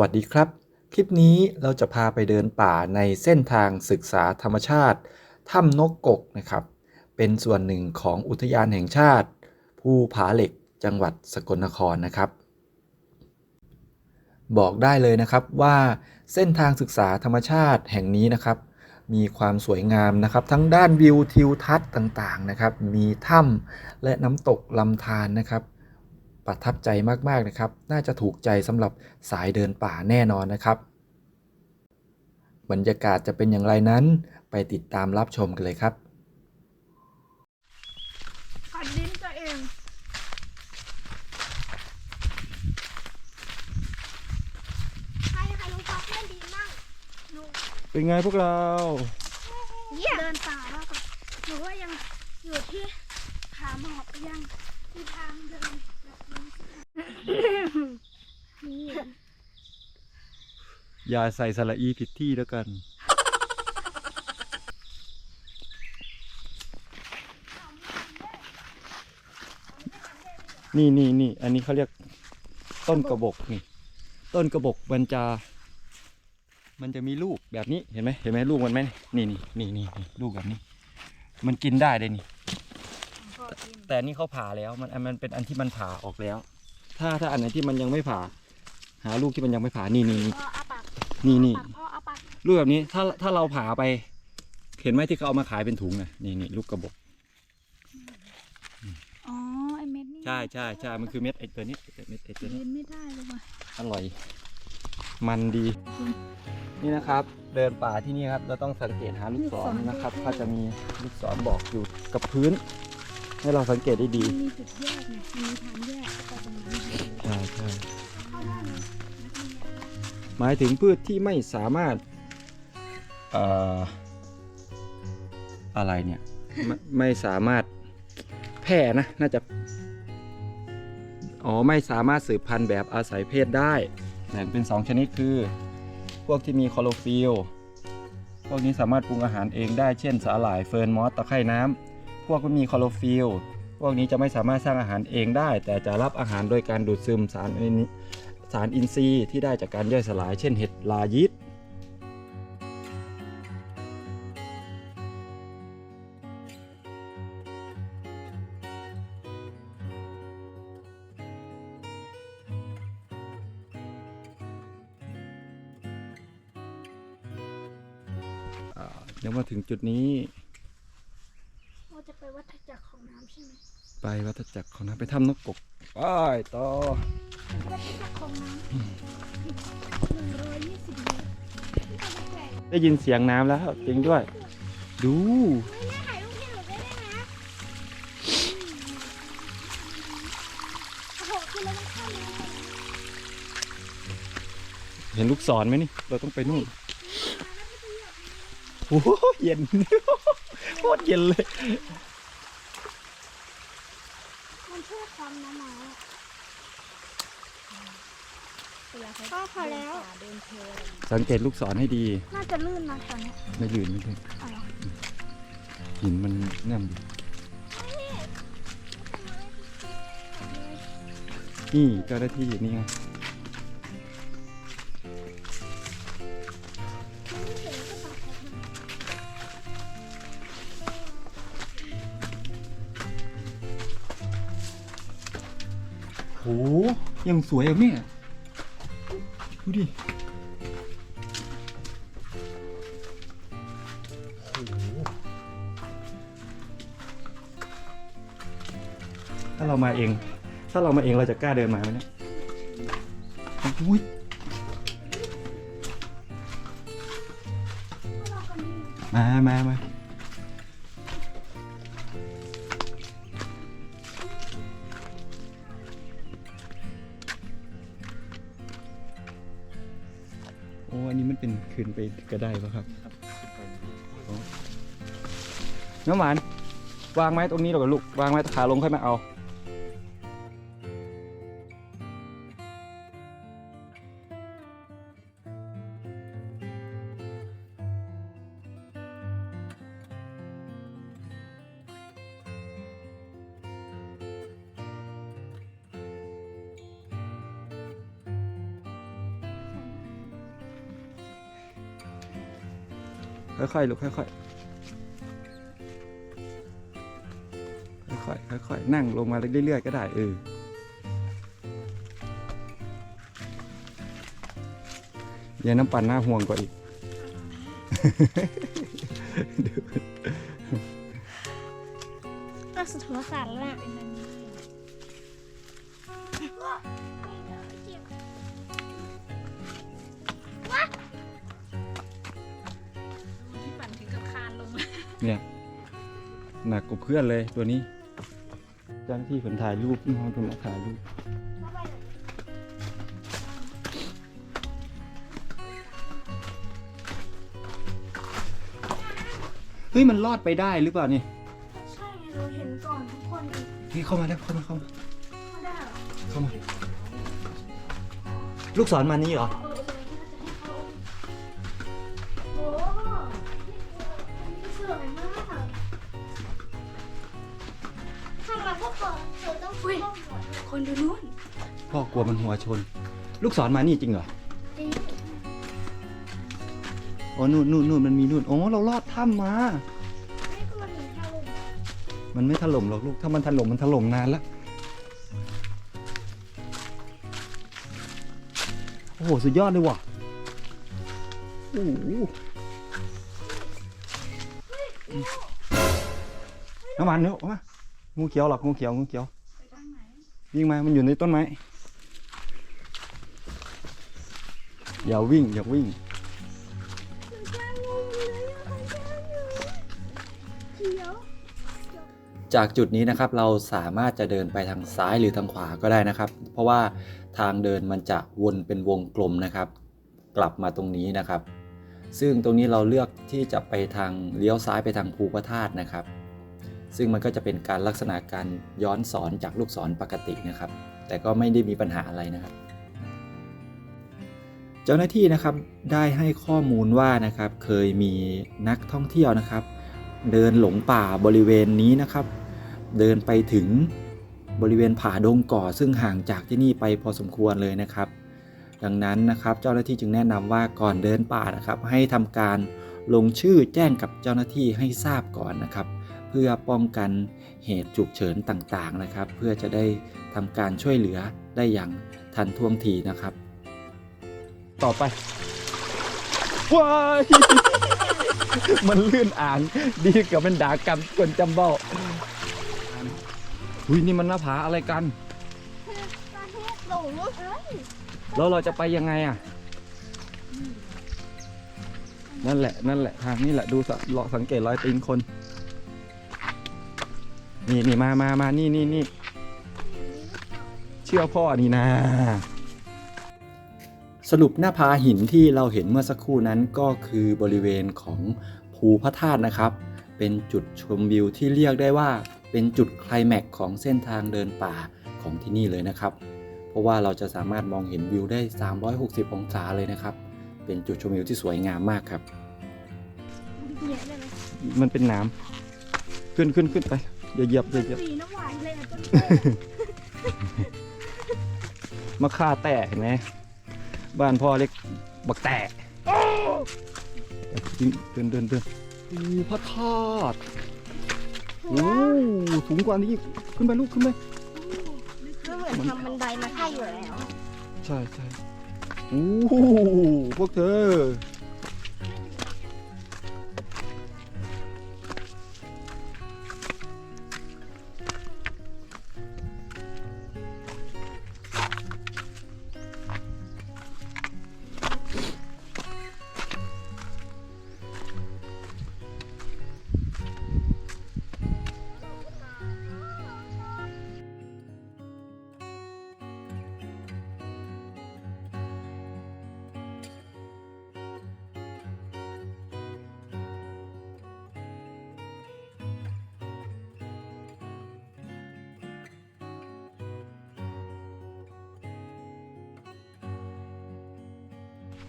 วัสดีครับ คลิปนี้เราจะพาไปเดินป่าในเส้นทางศึกษาธรรมชาติถ้ำนกกกนะครับ เป็นส่วนหนึ่งของอุทยานแห่งชาติภูผาเหล็กจังหวัดสกลนครนะครับ บอกได้เลยนะครับว่าเส้นทางศึกษาธรรมชาติแห่งนี้นะครับ มีความสวยงามนะครับ ทั้งด้านวิวทิวทัศน์ต่างๆนะครับ มีถ้ำและน้ำตกลำธารนะครับ ประทับใจมากๆนะครับ น่าจะถูกใจสำหรับสายเดินป่าแน่นอนนะครับ บรรยากาศจะเป็นอย่างไรนั้นไปติดตามรับชมกันเลยครับกัดลิ้นตัวเองใครใครลงพักเล่นดีมั่งหนูเป็นไงพวกเรา เดินป่าแล้วก็หนูว่ายังอยู่ที่ผาหมอกยังมีทางเดินแบบนี้นี่ อย่าใส่สระอีผิดที่แล้วกัน นี่นี่นี่อันนี้เขาเรียกต้นกระบอกนี่ ต้นกระบอกมันจะ มันจะมีลูกแบบนี้เห็นไหมเห็นไหมลูกมันไหมนี่นี่นี่นี่นี่ลูกแบบนี้ มันกินได้เลยนี่ แต่อันนี่เขาผ่าแล้ว มันอันมันเป็นอันที่มันผ่าออกแล้ว ถ้าถ้าอันไหนที่มันยังไม่ผ่า หาลูกที่มันยังไม่ผ่านี่นี่นี่พ่ออาปาก นี่นี่ปากพ่ออาปากลูกแบบนี้ถ้าถ้าเราผ่าไป เห็นไหมที่เขาเอามาขายเป็นถุงนะนี่นี่ลูกกระบอกอ๋อไอเม็ดนี่ใช่ใช่ใช่มันคือเม็ดไอตัวนี้เม็ดไอตัวนี้ยืนไม่ได้เลยว่ะอร่อย มันดี นี่นะครับ เดินป่าที่นี่ครับ เราต้องสังเกตหาลูกศรนะครับเขาจะมีลูกศรบอกอยู่กับพื้น ให้เราสังเกตได้ดีมันมีจุดแยกเนี่ยมีทางแยกเข้าไปตรงนั้น หมายถึงพืชที่ไม่สามารถเอ่ออะไรเนี่ยไม่ไม่สามารถแพร่นะน่าจะอ๋อไม่สามารถสืบพันธุ์แบบอาศัยเพศได้แบ่งเป็น 2 ชนิดคือ พวกที่มีคลอโรฟิลพวกนี้สามารถปรุงอาหารเองได้เช่นสาหร่ายเฟิร์นมอสตะไคร่น้ำพวกไม่มีคลอโรฟิลพวกนี้จะไม่สามารถสร้างอาหารเองได้ แต่จะรับอาหารโดยการดูดซึมสารอิน สารอินทรีย์ที่ได้จากการย่อยสลาย เช่นเห็ดลายิดอ่าเดี๋ยวมาถึงจุดนี้เราจะไปวัฏจักรของน้ำใช่ไหม ไปวัฏจักรของนะไปถ้ำนกกก ไปต่อวัฏจักรของน้ำหนึ่งร้อยยี่สิบเมตรที่เราจะแกว่งได้ยินเสียงน้ำแล้วจริงด้วย ดูไม่ได้ถ่ายรูปให้หนูได้ไหมนะโอ้โหคือเราต้องข้ามน้ำเห็นลูกศรไหมนี่ เราต้องไปนู่นโอ้โหเย็นโคตรเย็นเลย มันช่วยความน้ำหนา วอะเวลาเขาพ่อพอแล้ว เดินเทรนสังเกตลูกศรให้ดี น่าจะลื่นนะตอนนี้ไม่ลื่นไม่ลื่นอ๋อหินมันแน่นอยู่นี่เจ้าหน้าที่นี่ไงโหยังสวยอะแม่ ดูดิโอ้โหถ้าเรามาเอง ถ้าเรามาเองเราจะกล้าเดินมาไหมเนี่ยอุ้ยมามามา มันเป็นคืนไปกระไดปะครับโอ้น้องหวาน วางไม้ตรงนี้หรอกลูก วางไม้ขาลงค่อยมาเอา ค่อยๆลูกค่อยๆค่อยๆค่อยๆนั่งลงมาเรื่อยๆก็ได้เอออย่าน้ำปั่นหน้าห่วงกว่าอีกก็สุดหัวสั่นแล้วเป็น หนักกว่าเพื่อนเลยตัวนี้เจ้าหน้าที่คนถ่ายรูปน้องคนมาถ่ายรูปเฮ้ยมันรอดไปได้หรือเปล่านี่ใช่เราเห็นก่อนทุกคนอีกเฮ้ยเข้ามาแล้วเข้ามาเข้ามาไม่ได้เหรอเข้ามา ลูกศรมานี่เหรอ คนดูนู้นพ่อกลัวมันหัวชน ลูกศรมานี่จริงเหรอจริงอ๋อนู่นนู่นนู่นมันมีนู่นอ๋อเราลอดถ้ำมาไม่กลัวถึงเท่ามันไม่ถล่มหรอกลูก ถ้ามันถล่มมันถล่มนานแล้วโอ้โห สุดยอดเลยว่ะโอ้โหน้ำมันเนอะเอามางูเขียวหรอกงูเขียวงูเขียวไปทางไหน วิ่งมา มันอยู่ในต้นไม้ อย่าวิ่ง อย่าวิ่ง จากจุดนี้นะครับเราสามารถจะเดินไปทางซ้ายหรือทางขวาก็ได้นะครับ เพราะว่าทางเดินมันจะวนเป็นวงกลมนะครับ กลับมาตรงนี้นะครับ ซึ่งตรงนี้เราเลือกที่จะไปทางเลี้ยวซ้ายไปทางภูพระธาตุนะครับ ซึ่งมันก็จะเป็นการลักษณะการย้อนสอนจากลูกศรปกตินะครับ แต่ก็ไม่ได้มีปัญหาอะไรนะครับ เจ้าหน้าที่นะครับได้ให้ข้อมูลว่านะครับเคยมีนักท่องเที่ยวนะครับ เดินหลงป่าบริเวณนี้นะครับ เดินไปถึงบริเวณผาดงก่อ ซึ่งห่างจากที่นี่ไปพอสมควรเลยนะครับ ดังนั้นนะครับเจ้าหน้าที่จึงแนะนำว่าก่อนเดินป่านะครับ ให้ทำการลงชื่อแจ้งกับเจ้าหน้าที่ให้ทราบก่อนนะครับ พื่อป้องกันเหตุฉุกเฉินต่างๆนะครับ เพื่อจะได้ทำการช่วยเหลือได้อย่างทันท่วงทีนะครับ ต่อไปว้ายมันลื่นอ่างดีกับมันด่ากรรมคนจำเบ้าอุ้ยนี่มันหน้าผาอะไรกันประเทศหลงเอ้ยแล้วเราจะไปยังไงอะ นั่นแหละนั่นแหละทางนี้แหละดูสะเลาะสังเกตรอยตีนคน นี่นี่มามามานี่นี่นี่เชื่อพ่อนี่นะ สรุปหน้าผาหินที่เราเห็นเมื่อสักครู่นั้นก็คือบริเวณของภูพระธาตุนะครับ เป็นจุดชมวิวที่เรียกได้ว่า เป็นจุดไคลแม็กซ์ของเส้นทางเดินป่าของที่นี่เลยนะครับ เพราะว่าเราจะสามารถมองเห็นวิวได้ 360 องศาเลยนะครับ เป็นจุดชมวิวที่สวยงามมากครับเหยียบได้ไหมมันเป็นน้ำขึ้นขึ้นขึ้นไป อย่าเหยียบอย่าเหยียบ สีน้ำหวานเลยอะต้นมะค่าแตกเห็นไหมบ้านพ่อเล็กบักแตกเดินเดินเดินอูพระธาตุโอ้สูงกว่านี้อีกขึ้นไปลูกขึ้นไปก็เหมือนทำบันไดมาให้อยู่แล้ว ใช่ใช่โอ้พวกเธอ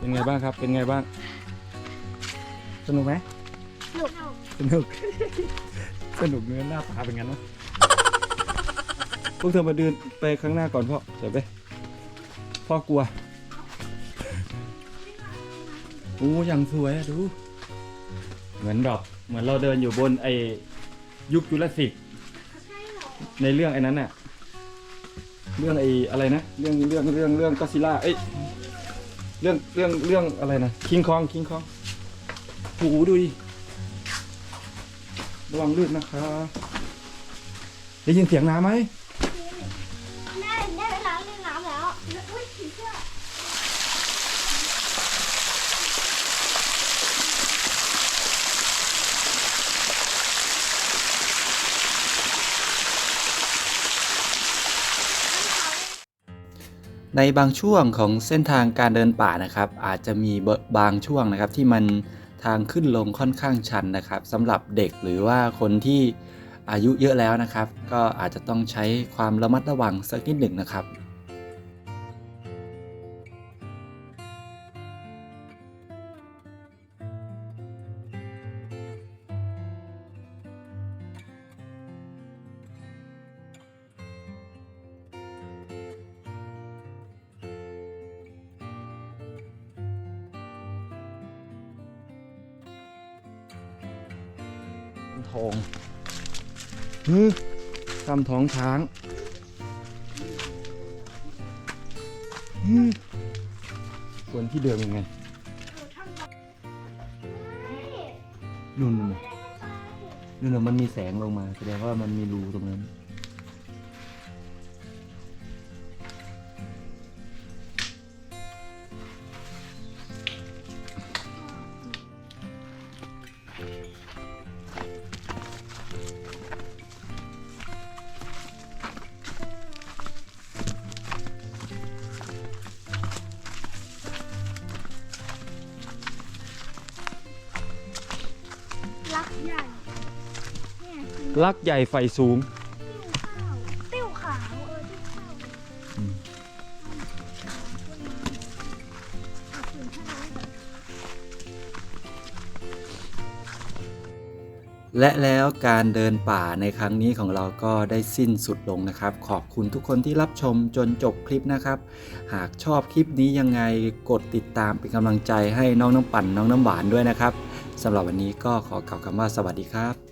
เป็นไงบ้างครับ เป็นไงบ้าง สนุกไหมหนุก สนุก สนุกเนื้อหน้าผาเป็นงั้นเนอะพวกเธอมาเดินไปข้างหน้าก่อนพ่อเดี๋ยวไป พ่อกลัว โอ้ยังสวยอะดู เหมือนดอกเหมือนเราเดินอยู่บนไอยุคจุลศิษย์ใช่เหรอในเรื่องไอ้นั้นน่ะ เรื่องไอ้อะไรนะ เรื่องเรื่องเรื่องเรื่องก็ซิล่า เอ้ย เรื่องเรื่องเรื่องอะไรนะคิงคองคิงคองหูดูดิระวังลื่นนะคะ ได้ยินเสียงน้ำไหม ได้ได้เวลาเล่นน้ำแล้วแล้วอุ้ยผีเสื้อ ในบางช่วงของเส้นทางการเดินป่านะครับ อาจจะมีบางช่วงนะครับที่มันทางขึ้นลงค่อนข้างชันนะครับสำหรับเด็กหรือว่าคนที่อายุเยอะแล้วนะครับ ก็อาจจะต้องใช้ความระมัดระวังสักนิดหนึ่งนะครับำทองฮึทำท้องช้างฮึส่วนที่เดิมยังไงนุ่นนุ่นนู่นน่ะมันมีแสงลงมา แสดงว่ามันมีรูตรงนั้น ลักใหญ่ไฟสูง ติ้วขาวติ้วขาวเออติ้วขาวอืมเอาคืนให้เราเลยและแล้วการเดินป่าในครั้งนี้ของเราก็ได้สิ้นสุดลงนะครับ ขอบคุณทุกคนที่รับชมจนจบคลิปนะครับ หากชอบคลิปนี้ยังไงกดติดตามเป็นกำลังใจให้น้องน้ำปั่นน้องน้ำหวานด้วยนะครับสำหรับวันนี้ก็ขอกล่าวคำว่าสวัสดีครับ